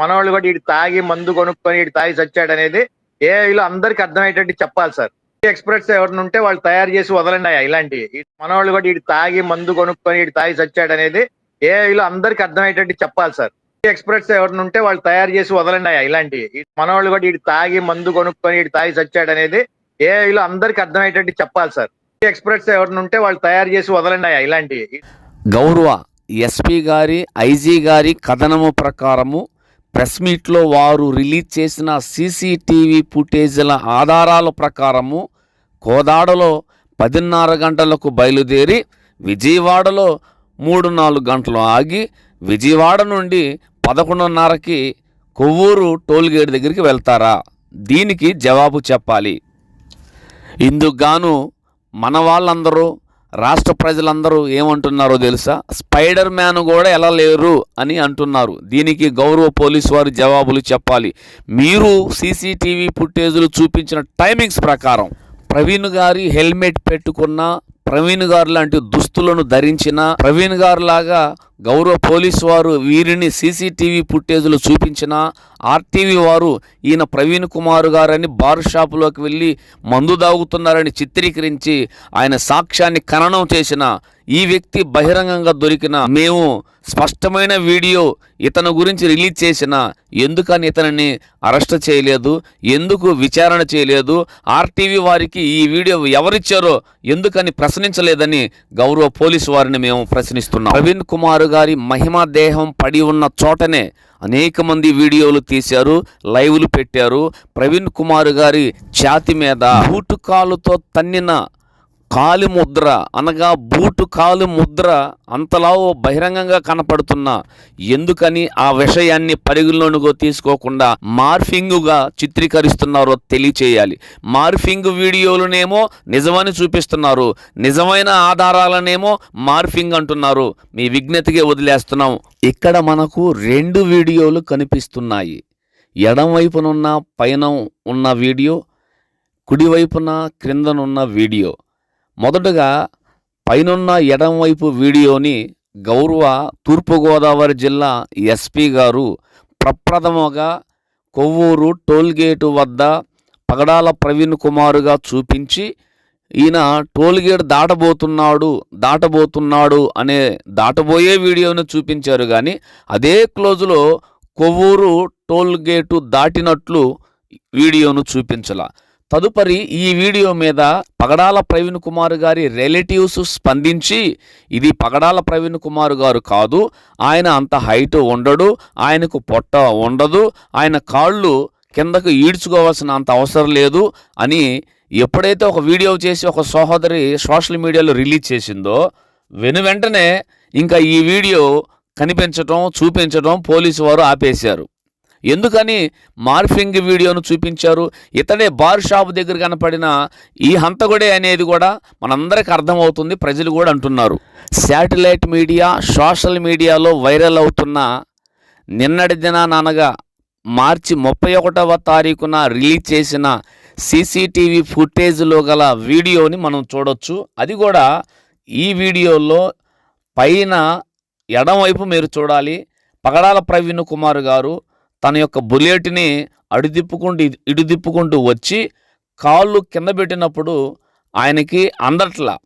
మనవాళ్ళు కూడా ఇటు తాగి మందు కొనుక్కొని ఇటు తాగి చచ్చాడు అనేది ఏఐలో అందరికి అర్థమయ్యేటట్టు చెప్పాలి సార్. ఎక్స్పర్ట్స్ ఎవరిని ఉంటే వాళ్ళు తయారు చేసి వదలండి అయ్యా ఇలాంటివి. మనవాళ్ళు కూడా ఇటు తాగి మందు కొనుక్కొని ఇటు తాగి చచ్చాడు అనేది ఏఐలో అందరికి అర్థమయ్యేటట్టు చెప్పాలి సార్. ఎక్స్పర్ట్స్ ఎవరిని ఉంటే వాళ్ళు తయారు చేసి వదలండి అయ్యా ఇలాంటివి. మనవాళ్ళు కూడా ఇటు తాగి మందు కొనుక్కొని ఇటు తాగి చచ్చాడు అనేది ఏఐలో అందరికి అర్థమయ్యేటట్టు చెప్పాలి సార్. ఎక్స్పర్ట్స్ ఎవరిని ఉంటే వాళ్ళు తయారు చేసి వదలండి అయ్యా ఇలాంటివి. గౌరవ ఎస్పీ గారి ఐజీ గారి కథనము ప్రకారము ప్రెస్ మీట్లో వారు రిలీజ్ చేసిన సీసీటీవీ ఫుటేజీల ఆధారాల ప్రకారము కోదాడలో పదిన్నర గంటలకు బయలుదేరి విజయవాడలో మూడు నాలుగు గంటలు ఆగి విజయవాడ నుండి పదకొండున్నరకి కొవ్వూరు టోల్గేట్ దగ్గరికి వెళ్తారా? దీనికి జవాబు చెప్పాలి. ఇందుకు గాను మన వాళ్ళందరూ రాష్ట్ర ప్రజలందరూ ఏమంటున్నారో తెలుసా? స్పైడర్ మ్యాన్ కూడా ఎలా లేరు అని అంటున్నారు. దీనికి గౌరవ పోలీసు వారు జవాబులు చెప్పాలి. మీరు సీసీటీవీ ఫుటేజులు చూపించిన టైమింగ్స్ ప్రకారం ప్రవీణ్ గారి హెల్మెట్ పెట్టుకున్న ప్రవీణ్ గారు లాంటి దుస్తులను ధరించిన ప్రవీణ్ గారు లాగా గౌరవ పోలీసు వారు వీరిని సీసీటీవీ ఫుటేజ్లు చూపించిన ఆర్టీవీ వారు ఈయన ప్రవీణ్ కుమార్ గారని బార్ షాపులోకి వెళ్ళి మందు దాగుతున్నారని చిత్రీకరించి ఆయన సాక్ష్యాన్ని ఖననం చేసిన ఈ వ్యక్తి బహిరంగంగా దొరికిన మేము స్పష్టమైన వీడియో ఇతని గురించి రిలీజ్ చేసిన ఎందుకని ఇతనిని అరెస్ట్ చేయలేదు ఎందుకు విచారణ చేయలేదు ఆర్టీవీ వారికి ఈ వీడియో ఎవరిచ్చారో ఎందుకని ప్రశ్నించలేదని గౌరవ పోలీసు వారిని మేము ప్రశ్నిస్తున్నాం. ప్రవీణ్ కుమార్ గారి మహిమా దేహం పడి ఉన్న చోటనే అనేక మంది వీడియోలు తీశారు లైవ్లు పెట్టారు. ప్రవీణ్ కుమార్ గారి ఛాతి మీద బూటుకాలుతో తన్నిన కాలి ముద్ర అనగా బూటు కాలు ముద్ర అంతలా ఓ బహిరంగంగా కనపడుతున్న. ఎందుకని ఆ విషయాన్ని పరిగణలోనిగో తీసుకోకుండా మార్ఫింగుగా చిత్రీకరిస్తున్నారో తెలియచేయాలి. మార్ఫింగ్ వీడియోలనేమో నిజమని చూపిస్తున్నారు. నిజమైన ఆధారాలనేమో మార్ఫింగ్ అంటున్నారు. మీ విజ్ఞతగా వదిలేస్తున్నాం. ఇక్కడ మనకు రెండు వీడియోలు కనిపిస్తున్నాయి. ఎడంవైపునున్న పైన ఉన్న వీడియో కుడివైపున క్రిందనున్న వీడియో. మొదటగా పైనున్న ఎడంవైపు వీడియోని గౌరవ తూర్పుగోదావరి జిల్లా ఎస్పీ గారు ప్రప్రథమగా కొవ్వూరు టోల్గేటు వద్ద పగడాల ప్రవీణ్ కుమారుగా చూపించి ఈయన టోల్గేట్ దాటబోతున్నాడు దాటబోతున్నాడు అనే దాటబోయే వీడియోను చూపించారు. కానీ అదే క్లోజులో కొవ్వూరు టోల్గేటు దాటినట్లు వీడియోను చూపించలా. తదుపరి ఈ వీడియో మీద పగడాల ప్రవీణ్ కుమార్ గారి రిలేటివ్స్ స్పందించి ఇది పగడాల ప్రవీణ్ కుమార్ గారు కాదు ఆయన అంత హైట్ ఉండడు ఆయనకు పొట్ట ఉండదు ఆయన కాళ్ళు కిందకు ఈడ్చుకోవాల్సిన అంత అవసరం లేదు అని ఎప్పుడైతే ఒక వీడియో చేసి ఒక సహోదరి సోషల్ మీడియాలో రిలీజ్ చేసిందో వెను వెంటనే ఇంకా ఈ వీడియో కనిపించటం చూపించడం పోలీసు వారు ఆపేశారు. ఎందుకని మార్ఫింగ్ వీడియోను చూపించారు? ఇతడే బార్ షాప్ దగ్గర కనపడిన ఈ హంతకుడే అనేది కూడా మనందరికి అర్థమవుతుంది ప్రజలు కూడా అంటున్నారు. శాటిలైట్ మీడియా సోషల్ మీడియాలో వైరల్ అవుతున్న నిన్నటి దినాన అనగా మార్చి ముప్పై ఒకటవ తారీఖున రిలీజ్ చేసిన సీసీటీవీ ఫుటేజ్లో గల వీడియోని మనం చూడొచ్చు. అది కూడా ఈ వీడియోలో పైన ఎడమవైపు మీరు చూడాలి. పగడాల ప్రవీణ్ కుమార్ గారు తన యొక్క బుల్లెట్ని అడుదిప్పుకుంటూ ఇటు- వచ్చి కాళ్ళు కింద పెట్టినప్పుడు ఆయనకి అందట్లా.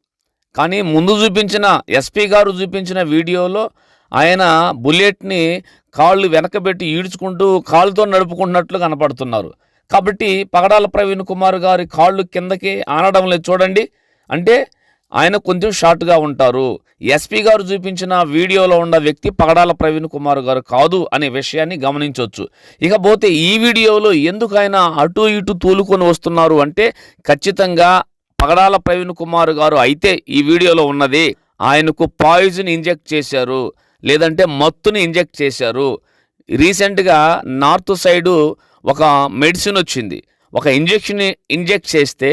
కానీ ముందు చూపించిన ఎస్పీ గారు చూపించిన వీడియోలో ఆయన బుల్లెట్ని కాళ్ళు వెనకబెట్టి ఈడ్చుకుంటూ కాళ్ళతో నడుపుకుంటున్నట్లు కనపడుతున్నారు. కాబట్టి పగడాల ప్రవీణ్ కుమార్ గారి కాళ్ళు కిందకి ఆనడం లేదు. చూడండి. అంటే ఆయన కొంచెం షార్ట్గా ఉంటారు. ఎస్పీ గారు చూపించిన వీడియోలో ఉన్న వ్యక్తి పగడాల ప్రవీణ్ కుమార్ గారు కాదు అనే విషయాన్ని గమనించవచ్చు ఇకపోతే ఈ వీడియోలో ఎందుకు ఆయన అటు ఇటు తూలుకొని వస్తున్నారు అంటే ఖచ్చితంగా పగడాల ప్రవీణ్ కుమార్ గారు అయితే ఈ వీడియోలో ఉన్నది. ఆయనకు పాయిజన్ ఇంజెక్ట్ చేశారు. లేదంటే మత్తుని ఇంజెక్ట్ చేశారు. రీసెంట్గా నార్త్ సైడు ఒక మెడిసిన్ వచ్చింది. ఒక ఇంజెక్షన్ ఇంజెక్ట్ చేస్తే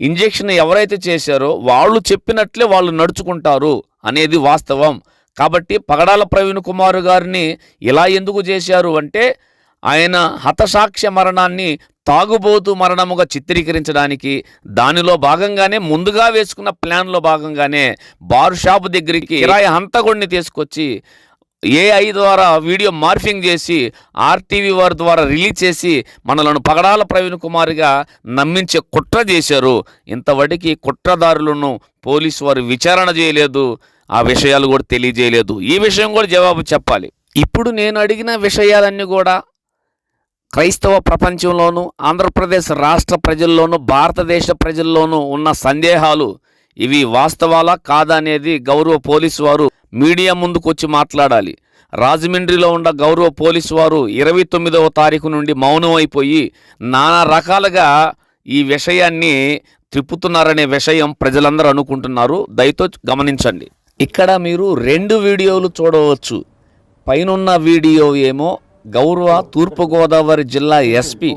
ఇంజెక్షన్ ఎవరైతే చేశారో వాళ్ళు చెప్పినట్లే వాళ్ళు నడుచుకుంటారు అనేది వాస్తవం. కాబట్టి పగడాల ప్రవీణ్ కుమార్ గారిని ఇలా ఎందుకు చేశారు అంటే ఆయన హతసాక్ష్య మరణాన్ని తాగుబోతు మరణముగా చిత్రీకరించడానికి దానిలో భాగంగానే ముందుగా వేసుకున్న ప్లాన్లో భాగంగానే బారు షాపు దగ్గరికి కిరాయి హంతగుడిని తీసుకొచ్చి ఏఐ ద్వారా వీడియో మార్ఫింగ్ చేసి ఆర్టీవీ వారి ద్వారా రిలీజ్ చేసి మనలను పగడాల ప్రవీణ్ కుమార్గా నమ్మించే కుట్ర చేశారు. ఇంతవరకు కుట్రదారులను పోలీసు వారు విచారణ చేయలేదు. ఆ విషయాలు కూడా తెలియజేయలేదు. ఈ విషయం కూడా జవాబు చెప్పాలి. ఇప్పుడు నేను అడిగిన విషయాలన్నీ కూడా క్రైస్తవ ప్రపంచంలోనూ ఆంధ్రప్రదేశ్ రాష్ట్ర ప్రజల్లోనూ భారతదేశ ప్రజల్లోనూ ఉన్న సందేహాలు ఇవి వాస్తవాలా కాదా అనేది గౌరవ పోలీసు వారు మీడియా ముందుకు వచ్చి మాట్లాడాలి. రాజమండ్రిలో ఉన్న గౌరవ పోలీసు వారు ఇరవై తొమ్మిదవ తారీఖు నుండి మౌనం అయిపోయి నానా రకాలుగా ఈ విషయాన్ని త్రిప్పుతున్నారనే విషయం ప్రజలందరూ అనుకుంటున్నారు. దయతో గమనించండి. ఇక్కడ మీరు రెండు వీడియోలు చూడవచ్చు. పైనున్న వీడియో ఏమో గౌరవ తూర్పుగోదావరి జిల్లా ఎస్పి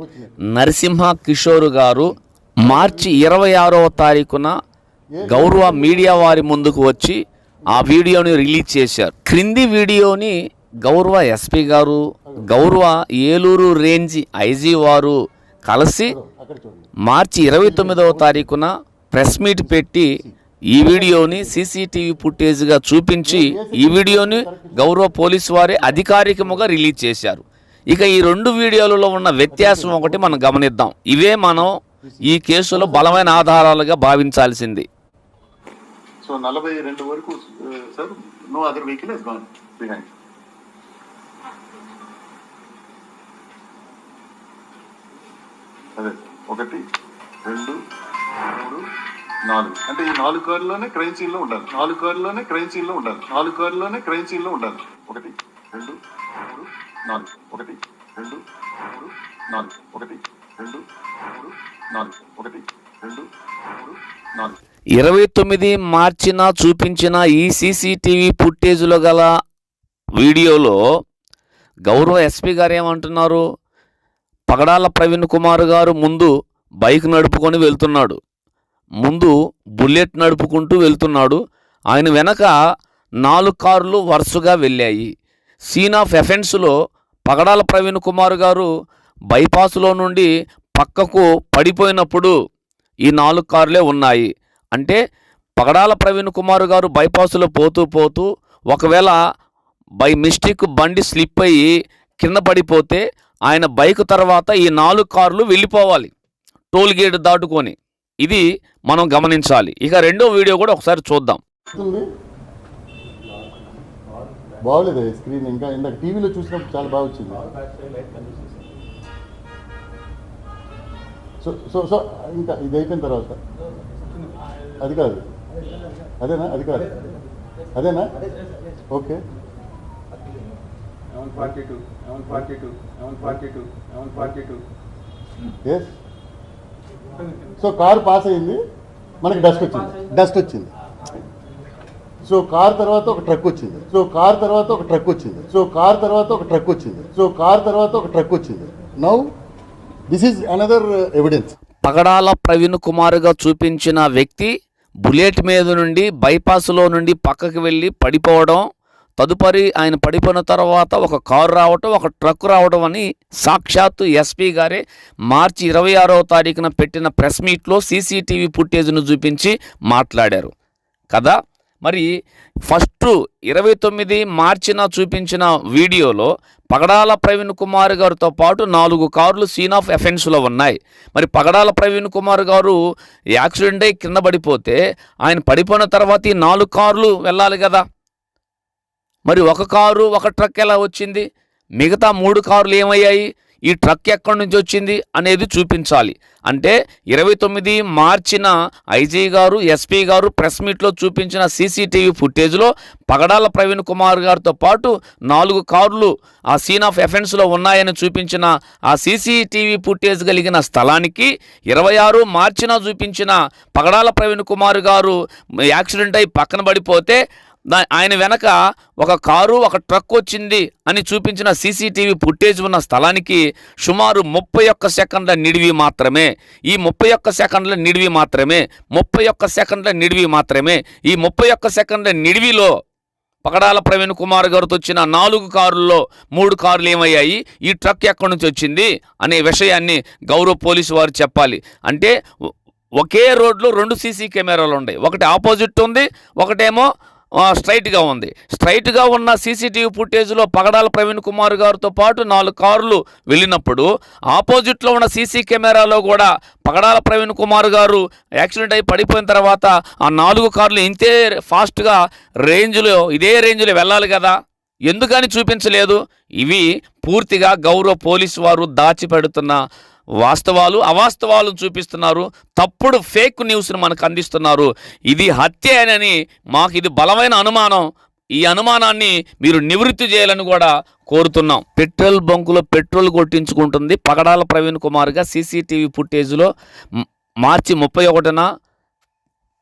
నరసింహ కిషోర్ గారు మార్చి ఇరవై ఆరవ తారీఖున గౌరవ మీడియా వారి ముందుకు వచ్చి ఆ వీడియోని రిలీజ్ చేశారు. క్రింది వీడియోని గౌరవ ఎస్పీ గారు గౌరవ ఏలూరు రేంజ్ ఐజీ వారు కలిసి మార్చి ఇరవై తొమ్మిదవ తారీఖున ప్రెస్ మీట్ పెట్టి ఈ వీడియోని సీసీటీవీ ఫుటేజ్గా చూపించి ఈ వీడియోని గౌరవ పోలీసు వారే అధికారికముగా రిలీజ్ చేశారు. ఇక ఈ రెండు వీడియోలలో ఉన్న వ్యత్యాసం ఒకటి మనం గమనిద్దాం. ఇవే మనం ఈ కేసులో బలమైన ఆధారాలుగా భావించాల్సింది. సో నలభై రెండు వరకు sir no other vehicle is gone behind అదే ఒకటి రెండు మూడు నాలుగు. అంటే ఈ నాలుగు కార్లోనే క్రైమ్ సీన్లో ఉండాలి. నాలుగు కార్లోనే క్రైమ్ సీన్లో ఉండాలి. నాలుగు కార్లోనే క్రైమ్ సీన్లో ఉండాలి. ఒకటి రెండు మూడు నాలుగు. ఒకటి రెండు మూడు నాలుగు. ఒకటి రెండు మూడు నాలుగు. ఒకటి రెండు మూడు నాలుగు. ఇరవై తొమ్మిది మార్చిన చూపించిన ఈ సీసీటీవీ ఫుటేజ్లో గల వీడియోలో గౌరవ ఎస్పీ గారు ఏమంటున్నారు? పగడాల ప్రవీణ్ కుమార్ గారు ముందు బైక్ నడుపుకొని వెళ్తున్నాడు. ముందు బుల్లెట్ నడుపుకుంటూ వెళ్తున్నాడు. ఆయన వెనక నాలుగు కార్లు వరుసగా వెళ్ళాయి. సీన్ ఆఫ్ ఎఫెన్స్లో పగడాల ప్రవీణ్ కుమార్ గారు బైపాస్లో నుండి పక్కకు పడిపోయినప్పుడు ఈ నాలుగు కార్లే ఉన్నాయి. అంటే పగడాల ప్రవీణ్ కుమార్ గారు బైపాస్లో పోతూ పోతూ ఒకవేళ బై మిస్టేక్ బండి స్లిప్ అయ్యి కింద పడిపోతే ఆయన బైక్ తర్వాత ఈ నాలుగు కార్లు వెళ్ళిపోవాలి టోల్ గేట్ దాటుకొని. ఇది మనం గమనించాలి. ఇక రెండో వీడియో కూడా ఒకసారి చూద్దాం. బాగోలేదు స్క్రీన్ ఇంకా ఇందాక టీవీలో చూసినప్పుడు చాలా బాగా వచ్చింది. సో సో సో ఇంకా ఇది అయిపోయిన తర్వాత. అది కాదు. అదేనా? అది కాదు. అదేనా? Okay. Yes so car pass అయింది. మనకి డస్ట్ వచ్చింది. డస్ట్ వచ్చింది. సో కార్ తర్వాత ఒక ట్రక్ వచ్చింది. సో కార్ తర్వాత ఒక ట్రక్ వచ్చింది. సో కార్ తర్వాత ఒక ట్రక్ వచ్చింది. సో కార్ తర్వాత ఒక ట్రక్ వచ్చింది. Now this is another evidence Pagadala Praveen కుమార్గా చూపించిన వ్యక్తి బుల్లెట్ మీద నుండి బైపాస్లో నుండి పక్కకి వెళ్ళి పడిపోవడం తదుపరి ఆయన పడిపోయిన తర్వాత ఒక కారు రావటం ఒక ట్రక్ రావడం అని సాక్షాత్తు ఎస్పీ గారే మార్చి ఇరవై ఆరవ తారీఖున పెట్టిన ప్రెస్ మీట్లో సీసీటీవీ ఫుటేజ్ను చూపించి మాట్లాడారు. కదా మరి ఫస్ట్ ఇరవై తొమ్మిది మార్చిన చూపించిన వీడియోలో పగడాల ప్రవీణ్ కుమార్ గారితో పాటు నాలుగు కార్లు సీన్ ఆఫ్ ఎఫెన్స్లో ఉన్నాయి. మరి పగడాల ప్రవీణ్ కుమార్ గారు యాక్సిడెంట్ అయి కింద పడిపోతే ఆయన పడిపోయిన తర్వాత ఈ నాలుగు కార్లు వెళ్ళాలి కదా. మరి ఒక కారు ఒక ట్రక్ ఎలా వచ్చింది? మిగతా మూడు కార్లు ఏమయ్యాయి? ఈ ట్రక్ ఎక్కడి నుంచి వచ్చింది అనేది చూపించాలి. అంటే ఇరవై తొమ్మిది మార్చిన ఐజీ గారు ఎస్పీ గారు ప్రెస్ మీట్లో చూపించిన సీసీటీవీ ఫుటేజ్లో పగడాల ప్రవీణ్ కుమార్ గారితో పాటు నాలుగు కార్లు ఆ సీన్ ఆఫ్ ఎఫెన్స్లో ఉన్నాయని చూపించిన ఆ సీసీటీవీ ఫుటేజ్ కలిగిన స్థలానికి ఇరవై ఆరు మార్చిన చూపించిన పగడాల ప్రవీణ్ కుమార్ గారు యాక్సిడెంట్ అయి పక్కన పడిపోతే దా- ఆయన వెనక ఒక కారు ఒక ట్రక్ వచ్చింది అని చూపించిన సీసీటీవీ ఫుటేజ్ ఉన్న స్థలానికి సుమారు ముప్పై ఒక్క సెకండ్ల నిడివి మాత్రమే. ఈ ముప్పై ఒక్క సెకండ్ల నిడివి మాత్రమే. ముప్పై ఒక్క సెకండ్ల నిడివి మాత్రమే. ఈ ముప్పై ఒక్క సెకండ్ల నిడివిలో పగడాల ప్రవీణ్ కుమార్ గారితో వచ్చిన నాలుగు కారుల్లో మూడు కార్లు ఏమయ్యాయి? ఈ ట్రక్ ఎక్కడి నుంచి వచ్చింది? అనే విషయాన్ని గౌరవ పోలీసు వారు చెప్పాలి. అంటే ఒకే రోడ్లో రెండు సీసీ కెమెరాలు ఉన్నాయి ఒకటి ఆపోజిట్ ఉంది ఒకటేమో స్ట్రైట్గా ఉంది. స్ట్రైట్గా ఉన్న సీసీటీవీ ఫుటేజ్లో పగడాల ప్రవీణ్ కుమార్ గారితో పాటు నాలుగు కార్లు వెళ్ళినప్పుడు ఆపోజిట్లో ఉన్న సీసీ కెమెరాలో కూడా పగడాల ప్రవీణ్ కుమార్ గారు యాక్సిడెంట్ అయి పడిపోయిన తర్వాత ఆ నాలుగు కార్లు ఇంతే ఫాస్ట్గా రేంజ్లో ఇదే రేంజ్లో వెళ్ళాలి కదా. ఎందుకని చూపించలేదు? ఇవి పూర్తిగా గౌరవ పోలీసు వారు దాచిపెడుతున్న వాస్తవాలు అవాస్తవాలు చూపిస్తున్నారు. తప్పుడు ఫేక్ న్యూస్ని మనకు అందిస్తున్నారు. ఇది హత్య అని మాకు ఇది బలమైన అనుమానం. ఈ అనుమానాన్ని మీరు నివృత్తి చేయాలని కూడా కోరుతున్నాం. పెట్రోల్ బంకులో పెట్రోల్ కొట్టించుకుంటుంది పగడాల ప్రవీణ్ కుమార్గా సీసీటీవీ ఫుటేజ్లో మార్చి ముప్పై ఒకటిన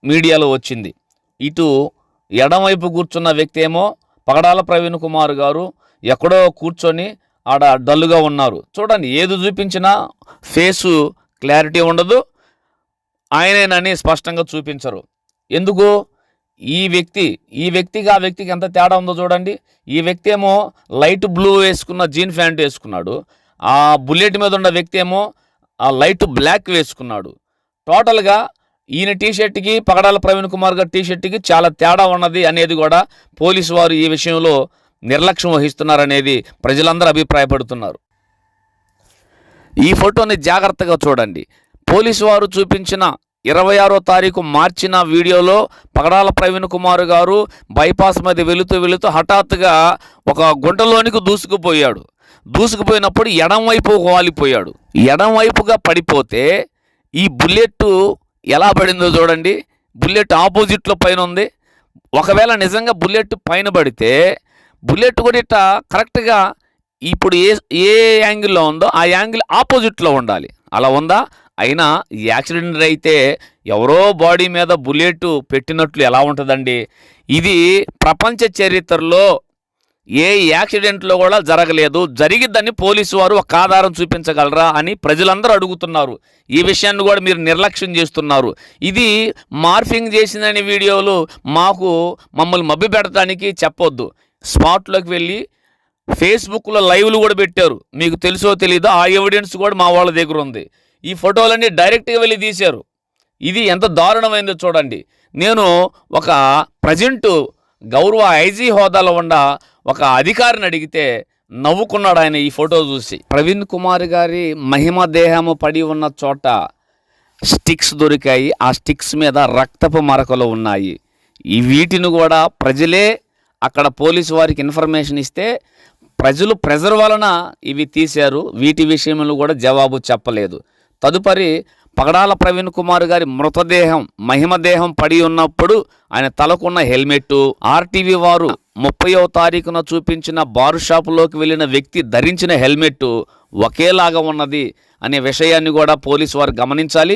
మీడియాలో వచ్చింది. ఇటు ఎడమవైపు కూర్చున్న వ్యక్తి ఏమో పగడాల ప్రవీణ్ కుమార్ గారు ఎక్కడో కూర్చొని ఆడ డల్లుగా ఉన్నారు. చూడండి ఏది చూపించినా ఫేసు క్లారిటీ ఉండదు. ఆయనేనని స్పష్టంగా చూపించరు. ఎందుకు? ఈ వ్యక్తి ఈ వ్యక్తికి ఆ వ్యక్తికి ఎంత తేడా ఉందో చూడండి. ఈ వ్యక్తి ఏమో లైట్ బ్లూ వేసుకున్న జీన్ ప్యాంట్ వేసుకున్నాడు. ఆ బుల్లెట్ మీద ఉన్న వ్యక్తి ఏమో ఆ లైట్ బ్లాక్ వేసుకున్నాడు. టోటల్గా ఈయన టీ షర్ట్కి పగడాల ప్రవీణ్ కుమార్ గారి టీషర్ట్కి చాలా తేడా ఉన్నది అనేది కూడా పోలీసు వారు ఈ విషయంలో నిర్లక్ష్యం వహిస్తున్నారనేది ప్రజలందరూ అభిప్రాయపడుతున్నారు. ఈ ఫోటోని జాగ్రత్తగా చూడండి. పోలీసు వారు చూపించిన ఇరవై ఆరో తారీఖు మార్చిన వీడియోలో పగడాల ప్రవీణ్ కుమార్ గారు బైపాస్ మీద వెళుతూ వెళుతూ హఠాత్తుగా ఒక గుంటలోనికి దూసుకుపోయాడు. దూసుకుపోయినప్పుడు ఎడంవైపు వాలిపోయాడు. ఎడంవైపుగా పడిపోతే ఈ బుల్లెట్ ఎలా పడిందో చూడండి. బుల్లెట్ ఆపోజిట్లో పైన ఉంది. ఒకవేళ నిజంగా బుల్లెట్ పైన పడితే బుల్లెట్ కూడా ఇట్ట కరెక్ట్గా ఇప్పుడు ఏ ఏ యాంగిల్లో ఉందో ఆ యాంగిల్ ఆపోజిట్లో ఉండాలి. అలా ఉందా? అయినా యాక్సిడెంట్ అయితే ఎవరో బాడీ మీద బుల్లెట్ పెట్టినట్లు ఎలా ఉంటుందండి? ఇది ప్రపంచ చరిత్రలో ఏ యాక్సిడెంట్లో కూడా జరగలేదు. జరిగిద్దని పోలీసు వారు ఒక ఆధారం చూపించగలరా అని ప్రజలందరూ అడుగుతున్నారు. ఈ విషయాన్ని కూడా మీరు నిర్లక్ష్యం చేస్తున్నారు. ఇది మార్ఫింగ్ చేసిందని వీడియోలు మాకు మమ్మల్ని మభ్య పెడటానికి చెప్పొద్దు. స్పాట్లోకి వెళ్ళి ఫేస్బుక్లో లైవ్లు కూడా పెట్టారు. మీకు తెలుసో తెలీదో ఆ ఎవిడెన్స్ కూడా మా వాళ్ళ దగ్గర ఉంది. ఈ ఫోటోలన్నీ డైరెక్ట్గా వెళ్ళి తీశారు. ఇది ఎంత దారుణమైందో చూడండి. నేను ఒక ప్రజెంట్ గౌరవ ఐజీ హోదాలో ఉన్న ఒక అధికారిని అడిగితే నవ్వుకున్నాడు ఆయన ఈ ఫోటో చూసి. ప్రవీణ్ కుమార్ గారి మహిమ దేహము పడి ఉన్న చోట స్టిక్స్ దొరికాయి. ఆ స్టిక్స్ మీద రక్తపు మరకలు ఉన్నాయి. ఈ వీటిని కూడా ప్రజలే అక్కడ పోలీసు వారికి ఇన్ఫర్మేషన్ ఇస్తే ప్రజలు ప్రెజర్ వలన ఇవి తీశారు. వీటి విషయంలో కూడా జవాబు చెప్పలేదు. తదుపరి పగడాల ప్రవీణ్ కుమార్ గారి మృతదేహం మహిమదేహం పడి ఉన్నప్పుడు ఆయన తలకున్న హెల్మెట్ ఆర్టీవీ వారు ముప్పయో తారీఖున చూపించిన బారు షాపులోకి వెళ్ళిన వ్యక్తి ధరించిన హెల్మెట్ ఒకేలాగా ఉన్నది అనే విషయాన్ని కూడా పోలీసు వారు గమనించాలి.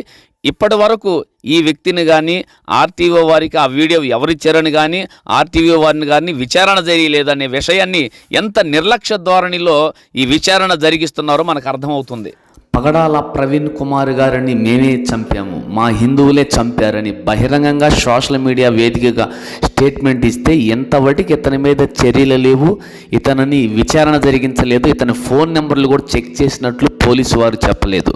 ఇప్పటి వరకు ఈ వ్యక్తిని కానీ ఆర్టీఓ వారికి ఆ వీడియో ఎవరిచ్చారని కానీ ఆర్టీఓ వారిని కానీ విచారణ జరిగలేదనే విషయాన్ని ఎంత నిర్లక్ష్య ధోరణిలో ఈ విచారణ జరిగిస్తున్నారో మనకు అర్థమవుతుంది. పగడాల ప్రవీణ్ కుమార్ గారిని మేమే చంపాము. మా హిందువులే చంపారని బహిరంగంగా సోషల్ మీడియా వేదికగా స్టేట్మెంట్ ఇస్తే ఎంతవరకు ఇతని మీద చర్యలు లేవు ఇతనిని విచారణ జరిగించలేదు ఇతని ఫోన్ నెంబర్లు కూడా చెక్ చేసినట్లు పోలీసు వారు చెప్పలేదు.